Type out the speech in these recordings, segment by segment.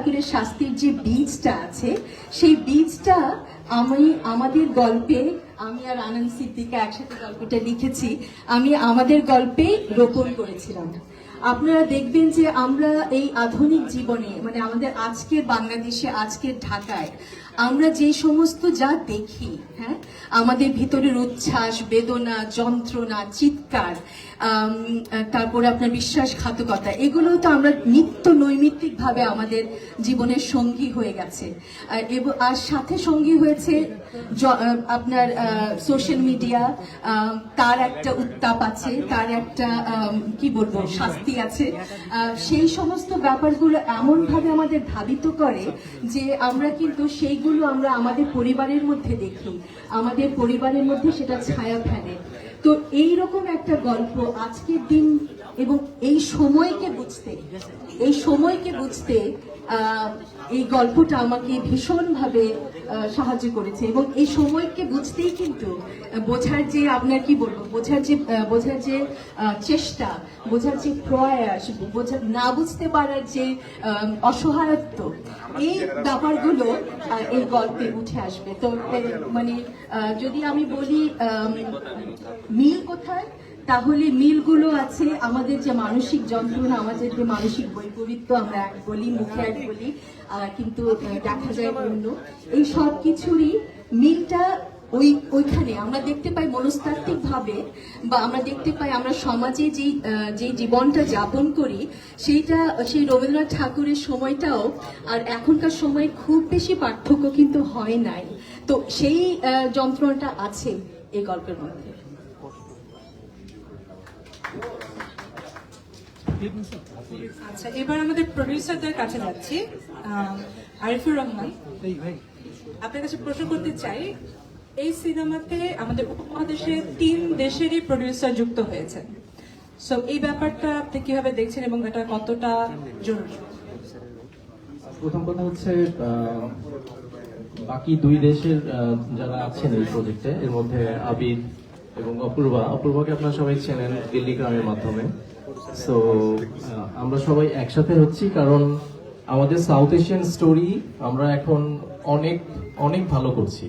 ঠাকুরের শাস্তির যে বীজটা আছে, সেই বীজটা আমি আমাদের গল্পে, আমি আর আনন্দ সিদ্দিকা একসাথে গল্পটা লিখেছি, আমি আমাদের গল্পে রোপণ করেছিলাম। আপনারা দেখবেন যে আমরা এই আধুনিক জীবনে মানে আমাদের আজকের বাংলাদেশে, আজকের ঢাকায় আমরা যে সমস্ত যা দেখি হ্যাঁ আমাদের ভিতরের উচ্ছ্বাস, বেদনা, যন্ত্রণা, চিৎকার তারপরে আপনার বিশ্বাসঘাতকতা, এগুলো তো আমরা নিত্য নৈমিত্তিক ভাবে আমাদের জীবনের সঙ্গী হয়ে গেছে। এবং, আর সাথে সঙ্গী হয়েছে আপনার সোশ্যাল মিডিয়া তার একটা উত্তাপ আছে, তার একটা কি বলব, শাস্তি আছে। সেই সমস্ত ব্যাপারগুলো এমনভাবে আমাদের ধাবিত করে যে আমরা কিন্তু সেইগুলো আমরা আমাদের পরিবারের মধ্যে দেখি। আমাদের পরিবারের মধ্যে সেটা ছায়া ফেলে। তো এই রকম একটা গল্প আজকের দিন এবং এই সময়কে বুঝতে, এই সময়কে বুঝতে এই গল্পটা আমাকে ভীষণভাবে সাহায্য করেছে এবং এই সময়কে বুঝতেই কিন্তু বোঝার যে, আপনার কি বলব, বোঝার যে বোঝার যে চেষ্টা, বোঝার যে প্রয়াস বোঝার না বুঝতে পারার যে অসহায়ত্ব, এই ব্যাপারগুলো এই গল্পে উঠে আসবে। তো মানে যদি আমি বলি মিল কোথায়? তাহলে মিলগুলো আছে, আমাদের যে মানসিক যন্ত্রণা, আমাদের যে মানসিক বৈপরীত্য আমরা এক বলি, মুখে এক বলি কিন্তু দেখা যায় অন্য। এই সব কিছুরই মিলটা ওই, ওইখানে। আমরা দেখতে পাই মনস্তাত্ত্বিকভাবে বা আমরা দেখতে পাই আমরা সমাজে যেই যেই জীবনটা যাপন করি, সেইটা, সেই রবীন্দ্রনাথ ঠাকুরের সময়টাও আর এখনকার সময় খুব বেশি পার্থক্য কিন্তু হয় নাই। তো সেই যন্ত্রণাটা আছে এই গল্পের মধ্যে। আচ্ছা এবার আমাদের প্রডিউসারদের কাছে যাচ্ছি। আরিফুর রহমান, আপনার কাছে প্রশ্ন করতে চাই, এই সিনেমাতে আমাদের উপমহাদেশে তিন দেশেরই প্রডিউসার যুক্ত হয়েছেন। সো এই ব্যাপারটা আপনি কীভাবে দেখছেন এবং এটা কতটা জরুরি? প্রথম কথা হচ্ছে বাকি দুই দেশের যারা আছেন এই প্রজেক্টে এর মধ্যে আবিদ এবং অপূর্বা। অপূর্বাকে আপনারা সবাই চেনেন দিল্লি গ্রামের মাধ্যমে। সো আমরা সবাই একসাথে হচ্ছি কারণ আমাদের সাউথ এশিয়ান স্টোরি আমরা এখন অনেক অনেক ভালো করছি।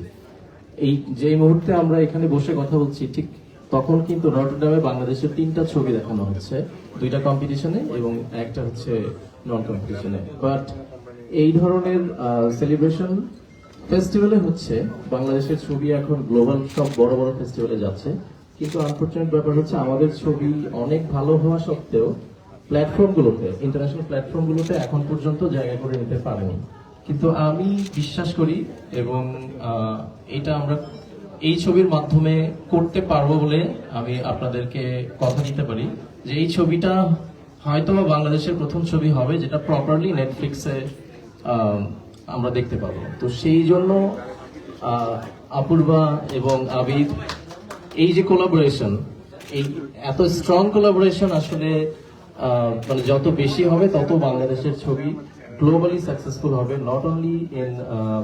এই যে মুহূর্তে আমরা এখানে বসে কথা বলছি, ঠিক তখন কিন্তু রটরডামে বাংলাদেশের তিনটা ছবি দেখানো হচ্ছে। দুইটা কম্পিটিশনে এবং একটা হচ্ছে নন কম্পিটিশনে বাট এই ধরনের সেলিব্রেশন ফেস্টিভ্যালে হচ্ছে, বাংলাদেশের ছবি এখন গ্লোবাল সব বড় বড় ফেস্টিভ্যালে যাচ্ছে। কিন্তু আনফর্চুনেট ব্যাপার হচ্ছে আমাদের ছবি অনেক ভালো হওয়া সত্ত্বেও প্ল্যাটফর্মগুলোতে ইন্টারন্যাশনাল প্ল্যাটফর্মগুলোতে এখন পর্যন্ত জায়গা করে নিতে পারেনি। কিন্তু আমি বিশ্বাস করি এবং এটা আমরা এই ছবির মাধ্যমে করতে পারব বলে আমি আপনাদেরকে কথা দিতে পারি যে এই ছবিটা হয়তো বাংলাদেশের প্রথম ছবি হবে যেটা প্রপারলি নেটফ্লিক্সে আমরা দেখতে পাবো। তো সেই জন্য অপূর্বা এবং আবিদ এই যে কোলাবোরেশন এই এত স্ট্রং কোলাবোরেশন আসলে মানে যত বেশি হবে তত বাংলাদেশের ছবি গ্লোবালি সাকসেসফুল হবে not only in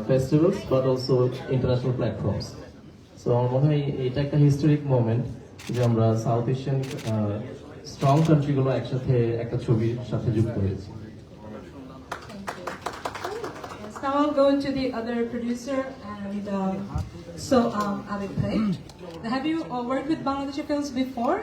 festivals but also international platforms so আমার মনে হয় এটা একটা হিস্টোরিক মোমেন্ট যে আমরা সাউথ এশিয়ান স্ট্রং কান্ট্রিগুলো একসাথে একটা ছবির সাথে যুক্ত হয়েছি। Now I'll go to the other producer and um, so um, Abid Bhai. Have you uh, worked with Bangladeshi films before?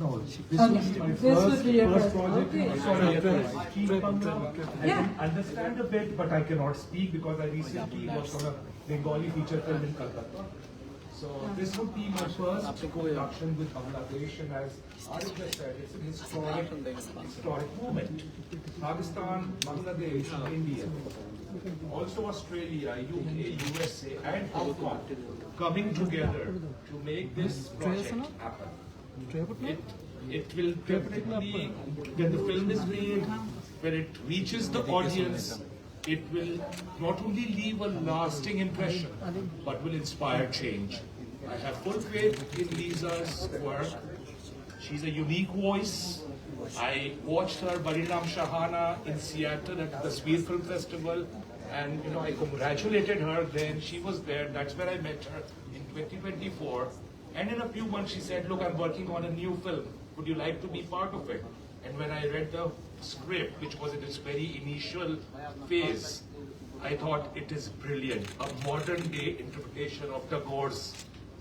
No, this Okay. was my This first, would be your first first- project. okay. Sorry, Keep Bangla. I Yeah. can understand a bit, but I cannot speak because I recently worked on a Bengali feature film in Calcutta. So this would be my first production with Bangladesh, and as Arif said, it's an historic, historic moment. Pakistan, Bangladesh, India, also Australia, UK, USA, and Hong Kong coming together to make this project happen. It, it will definitely, when the film is made, when it reaches the audience, it will not only leave a lasting impression, but will inspire change. I have full faith in Lisa's work. She's a unique voice. I watched her Barinam Shahana in Seattle at the Spear Film Festival, and you know I congratulated her. Then she was there. That's where I met her in 2024. And in a few months, she said, "Look, I'm working on a new film. Would you like to be part of it?" And when I read the script, which was in its very initial phase, I thought it is brilliant. A modern day interpretation of Tagore's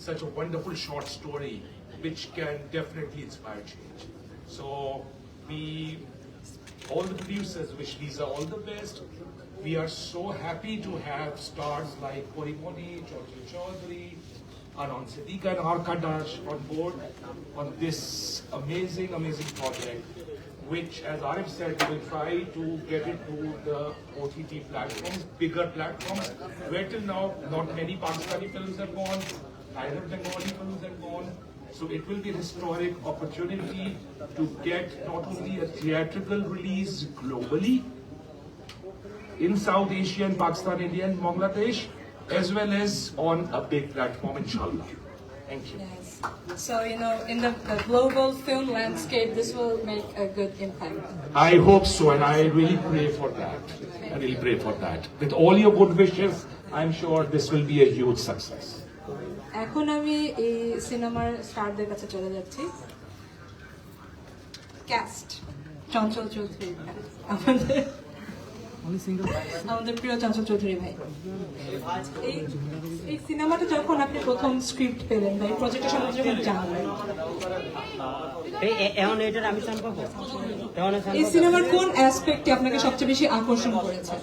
such a wonderful short story, which can definitely inspire change. So we, all the producers wish Lisa all the best. We are so happy to have stars like Porimoni, Chaudhary Chaudhary, Anand Siddiqui and Arkadash on board on this amazing, amazing project, which, as Arif said, we will try to get it to the OTT platforms, bigger platforms, where till now not many Pakistani films have gone, neither Bengali films have gone. So it will be a historic opportunity to get not only a theatrical release globally, in South Asia and Pakistan, India and Bangladesh, as well as on a big platform, inshallah. Thank you. Yes. So, you know, in the, the global film landscape, this will make a good impact. I hope so, and I really pray for that. I really pray for that. With all your good wishes, I'm sure this will be a huge success. এখন আমি এই সিনেমার স্টারদের কাছে চলে যাচ্ছি। Cast Chanchal Chowdhury আমাদের আমাদের প্রিয় চঞ্চল চৌধুরী ভাই। এই এই সিনেমাটা যখন আপনি প্রথম স্ক্রিপ্ট পেলেন বা এই প্রজেক্টের সম্বন্ধে যখন জানলেন? এই সিনেমার কোন অ্যাসপেক্টে আপনাকে সবচেয়ে বেশি আকর্ষণ করেছে?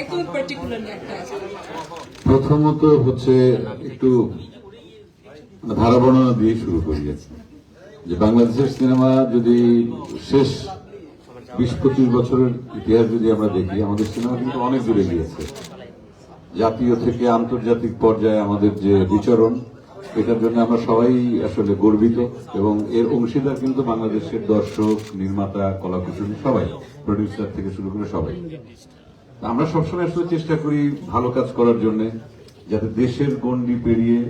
একদম পার্টিকুলারলি একটা প্রথমত হচ্ছে একটু ধারা বর্ণনা দিয়ে শুরু করি আজকে। যে বাংলাদেশের সিনেমা যদি শেষ বিশ পঁচিশ বছরের ইতিহাস যদি আমরা দেখি, আমাদের সিনেমা কিন্তু অনেক দূরে গিয়েছে জাতীয় থেকে আন্তর্জাতিক পর্যায়ে আমাদের যে বিচরণ, এটার জন্য আমরা সবাই আসলে গর্বিত এবং এর অংশীদার কিন্তু বাংলাদেশের দর্শক, নির্মাতা, কলাকুশলী সবাই প্রডিউসার থেকে শুরু করে সবাই আমরা সবসময় আসলে চেষ্টা করি ভালো কাজ করার জন্য, যাতে দেশের গণ্ডি পেরিয়ে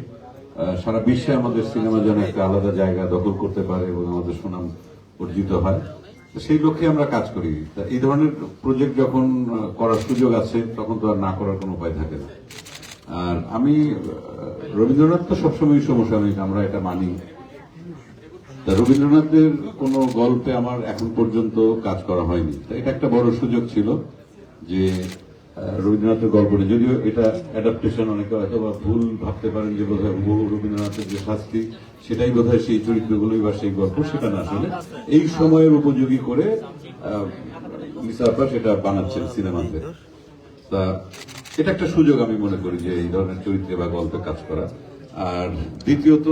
সারা বিশ্বে আমাদের সিনেমা যেন একটা আলাদা জায়গা দখল করতে পারে এবং আমাদের সুনাম অর্জিত হয়। সেই লক্ষ্যে আমরা কাজ করি। এই ধরনের প্রজেক্ট যখন করার সুযোগ আছে, তখন তো আর না করার কোনো উপায় থাকে না। আর আমি রবীন্দ্রনাথ তো সবসময় সমসাময়িক, আমরা এটা মানি। তা রবীন্দ্রনাথের কোনো গল্পে আমার এখন পর্যন্ত কাজ করা হয়নি। এটা একটা বড় সুযোগ ছিল যে রবীন্দ্রনাথের গল্পটা যদিও এটা অ্যাডাপ্টেশন অনেকে হয়তো বা ভুল ভাবতে পারেন যে বোধহয় হুবহু রবীন্দ্রনাথের যে শাস্তি, সেটাই বোধহয় সেই চরিত্রগুলোই বা সেই গল্প, সেটা না আসলে এই সময়ের উপযোগী করে সেটা বানাচ্ছেন সিনেমাতে। তা এটা একটা সুযোগ আমি মনে করি যে এই ধরনের চরিত্রে বা গল্পে কাজ করা। আর দ্বিতীয়ত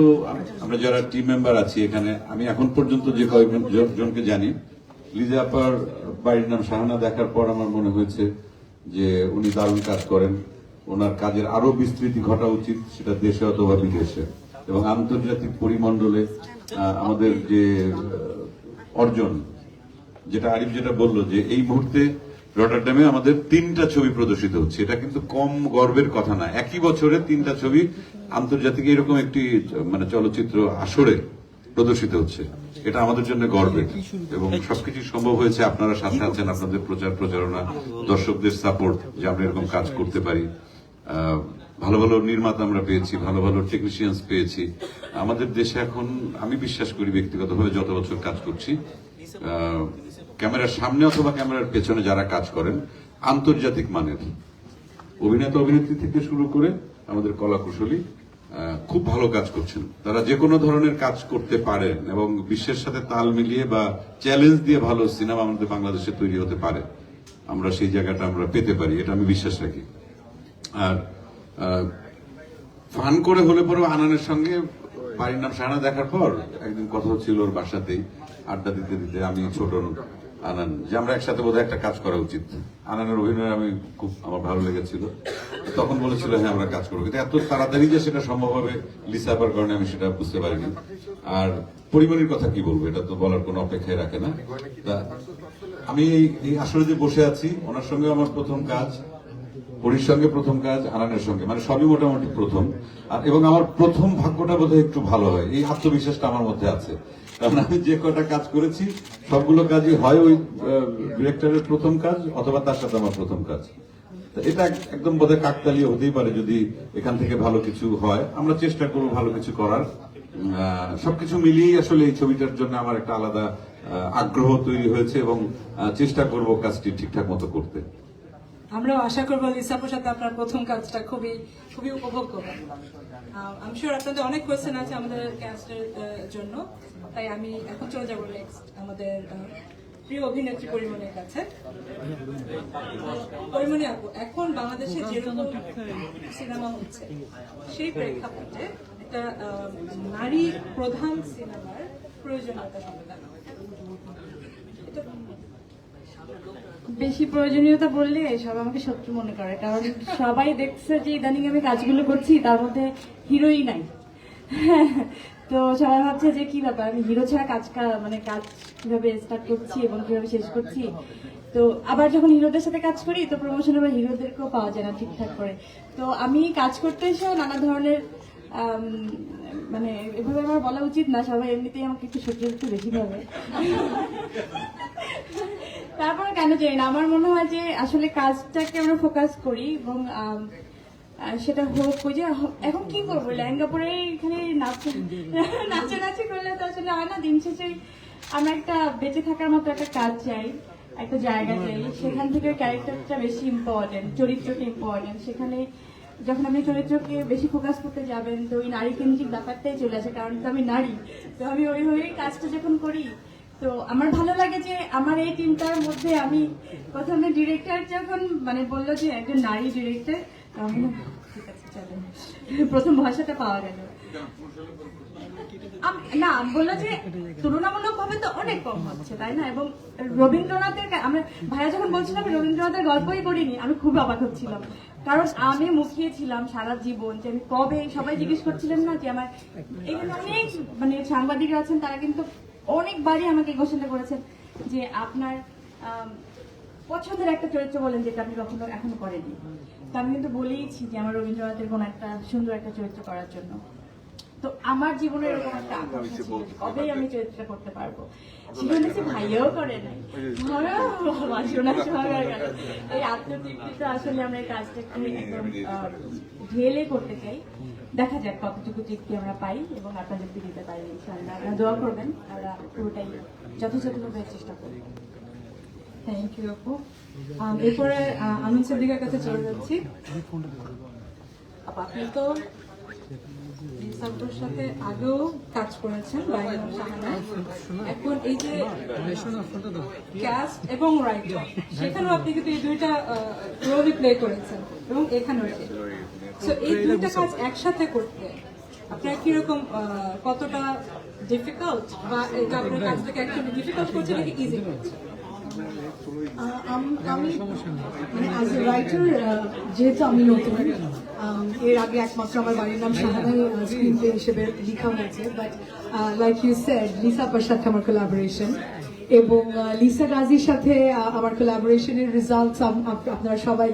আমরা যারা টিম মেম্বার আছি এখানে, আমি এখন পর্যন্ত যে কয়েকজন জনকে জানি, লিজা আপার বাড়ির নাম শাহানা দেখার পর আমার মনে হয়েছে যে উনি দারুণ কাজ করেন। ওনার কাজের আরও বিস্তৃতি ঘটা উচিত, সেটা দেশে অথবা বিদেশে। এবং আন্তর্জাতিক পরিমণ্ডলে আমাদের যে অর্জন, যেটা আরিফ যেটা বলল যে এই মুহূর্তে রটারডামে আমাদের তিনটা ছবি প্রদর্শিত হচ্ছে। এটা কিন্তু কম গর্বের কথা না। একই বছরে তিনটা ছবি আন্তর্জাতিক এরকম একটি মানে চলচ্চিত্র আসরে প্রদর্শিত হচ্ছে। এটা আমাদের জন্য গর্বের এবং সবকিছু সম্ভব হয়েছে আপনারা সাথে আছেন আপনাদের প্রচার প্রচারণা দর্শকদের সাপোর্ট যে আমরা এরকম কাজ করতে। পারি। ভালো ভালো নির্মাতা আমরা পেয়েছি ভালো ভালো টেকনিশিয়ানস পেয়েছি। আমাদের দেশে এখন আমি বিশ্বাস করি ব্যক্তিগতভাবে যত বছর কাজ করছি আহ, ক্যামেরার সামনে অথবা ক্যামেরার পেছনে যারা কাজ করেন আন্তর্জাতিক মানের। অভিনেতা অভিনেত্রী থেকে শুরু করে আমাদের কলা কুশলী আহ, খুব ভালো কাজ করছেন। তারা যে কোনো ধরনের কাজ করতে পারেন এবং বিশ্বের সাথে তাল মিলিয়ে বা চ্যালেঞ্জ দিয়ে ভালো সিনেমা আমাদের বাংলাদেশে তৈরি হতে পারে। আমরা সেই জায়গাটা আমরা পেতে পারি, এটা আমি বিশ্বাস রাখি। আর ফান করে হলে পরে আনানের সঙ্গে বাড়ির নাম সাহানা দেখার পর একদিন কথা হচ্ছিল ওর বাসাতেই, আড্ডা দিতে দিতে আমি ছোট আনান, যে আমরা একসাথে বোধহয় একটা কাজ করা উচিত। আনানের অভিনয় আমি খুব, আমার ভালো লেগেছিল। তখন বলেছিল হ্যাঁ আমরা কাজ করব। কিন্তু এত তাড়াতাড়ি যে সেটা সম্ভব হবে লিসাপার কারণে আমি সেটা বুঝতে পারিনি। আর পরিবারের কথা কি বলব, এটা তো বলার কোনো অপেক্ষায় রাখে না। আমি এই- আসলে যে বসে আছি, ওনার সঙ্গে আমার প্রথম কাজ পরির সঙ্গে প্রথম কাজ, আনানের সঙ্গে মানে সবই মোটামুটি প্রথম। আর, এবং আমার প্রথম ভাগ্যটা বোধহয় একটু ভালো হয়, এই আত্মবিশ্বাসটা আমার মধ্যে আছে। কারণ আমি যে কটা কাজ করেছি, সবগুলো কাজই হয় ওই ডিরেক্টরের প্রথম কাজ, অথবা তার সাথে আমার প্রথম কাজ। এটা একদম বোধহয় কাকতালীয় হতেই পারে যদি এখান থেকে ভালো কিছু হয়। আমরা চেষ্টা করব ভালো কিছু করার। সবকিছু মিলিয়েই আসলে এই ছবিটার জন্য আমার একটা আলাদা আগ্রহ তৈরি হয়েছে এবং চেষ্টা করব কাজটি ঠিকঠাক মতো করতে। আমরাও আশা করব লিসাপুর সাথে আপনার প্রথম কাজটা খুবই খুবই উপভোগ করবেন শিওর আপনাদের অনেক কোয়েশ্চেন আছে আমাদের ক্যাস্টের জন্য। তাই আমি এখন চলে যাব নেক্সট আমাদের প্রিয় অভিনেত্রী পরিমণির কাছে। পরিমণি আপু, এখন বাংলাদেশে যেরকম সিনেমা হচ্ছে, সেই প্রেক্ষাপটে একটা নারী প্রধান সিনেমার প্রয়োজনীয়তা বেশি প্রয়োজনীয়তা বললে সব আমাকে শত্রু মনে করে, কারণ সবাই দেখছে যে ইদানিং আমি কাজগুলো করছি, তার মধ্যে হিরোই নাই। তো সবাই ভাবছে যে কি ব্যাপার? আমি হিরো ছাড়া কাজ মানে কাজ কীভাবে স্টার্ট করছি এবং কীভাবে শেষ করছি? তো আবার যখন হিরোদের সাথে কাজ করি, তো প্রমোশন আবার হিরোদেরকেও পাওয়া যায় না ঠিকঠাক করে। তো আমি কাজ করতে এসেও নানা ধরনের মানে এভাবে আমার বলা উচিত না, সবাই এমনিতেই আমাকে একটু সত্যি একটু বেশি ভাবে। তারপরে কেন জানি না, আমার মনে হয় যে আসলে কাজটাকে আমরা ফোকাস করি এবং সেটা হোক ওই যে এখন কি করব? লেহেঙ্গা পরে এখানে নাচ নাচানাচি করলে তো আসলে হয় না দিন শেষে আমরা একটা বেঁচে থাকার মতো একটা কাজ চাই একটা জায়গা চাই। সেখান থেকে ক্যারেক্টারটা বেশি ইম্পর্টেন্ট চরিত্রটা ইম্পর্টেন্ট সেখানে যখন আপনি চরিত্রকে বেশি ফোকাস করতে যাবেন তো ওই নারী কেন্দ্রিক ব্যাপারটাই চলে আসে কারণ তো আমি নারী তো আমি ওইভাবেই কাজটা যখন করি তো আমার ভালো লাগে যে আমার এই টিমটার মধ্যে আমি প্রথমে ডিরেক্টর যখন মানে বলল যে একজন নারী ডিরেক্টর আমি ঠিক আছে প্রথম ভাষাটা পাওয়া গেল। না বলল যে তুলনামূলক ভাবে তো অনেক কম হচ্ছে তাই না? এবং রবীন্দ্রনাথের আমরা ভাইয়া যখন বলছিলাম রবীন্দ্রনাথের গল্পই করিনি আমি খুব অবাক হচ্ছিলাম। কারণ আমি মুখিয়েছিলাম সারা জীবন যে আমি কবে সবাই জিজ্ঞেস করছিলেন না যে আমার এখানে অনেক মানে সাংবাদিকরা আছেন তারা কিন্তু অনেকবারই আমাকে এই করেছেন যে আপনার আম, পছন্দের একটা চরিত্র বলেন যেটা আপনি কখনো এখনও করেননি। তো আমি কিন্তু বলেইছি যে আমার রবীন্দ্রনাথের কোন একটা সুন্দর একটা চরিত্র করার জন্য। তো আমার জীবনে এরকম একটা আকাঙ্ক্ষা ছিল আমি চরিত্রটা করতে পারব। ভাইয়াও করে নাই। গেল। এই আত্মতৃপ্তিটা আসলে আমরা এই কাজটাকে একদম ঢেলে করতে চাই। দেখা যাক কতটুকু তৃপ্তি আমরা পাই এবং আপনাদেরকে দিতে পারি। ইনশাআল্লাহ। আপনারা দোয়া করবেন। আমরা পুরোটাই যথাযথভাবে চেষ্টা করব। থ্যাংক ইউ আপু এরপরে আনন্দ সিদ্দিকার কাছে চলে যাচ্ছি। আপনি তো সাথে আগেও কাজ করেছেন এখন এই যে ক্যাস্ট এবং রাইটার সেখানেও আপনি কিন্তু এই দুইটা রোলই প্লে করেছেন এবং এখানেও সো এই দুইটা কাজ একসাথে করতে আপনার কীরকম কতটা ডিফিকাল্ট বা এটা আপনার কাজটাকে অ্যাকচুয়ালি ডিফিকাল্ট করছে নাকি ইজি করছে? অ্যাজ এ রাইটার যেহেতু আমি নতুন এর আগে একমাত্র আমার বাড়ির নাম শাহানাই স্ক্রিন প্লে হিসেবে লেখা হয়েছে but like you said Lisa আপার সাথে আমার কোলাবোরেশন এবং লিসা গাজীর সাথে আমার কোলাবোরেশনের রেজাল্টস আপনারা সবাই